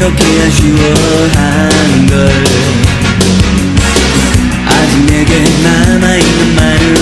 이렇게 아쉬워하는 걸. 아직 내게 남아있는 말을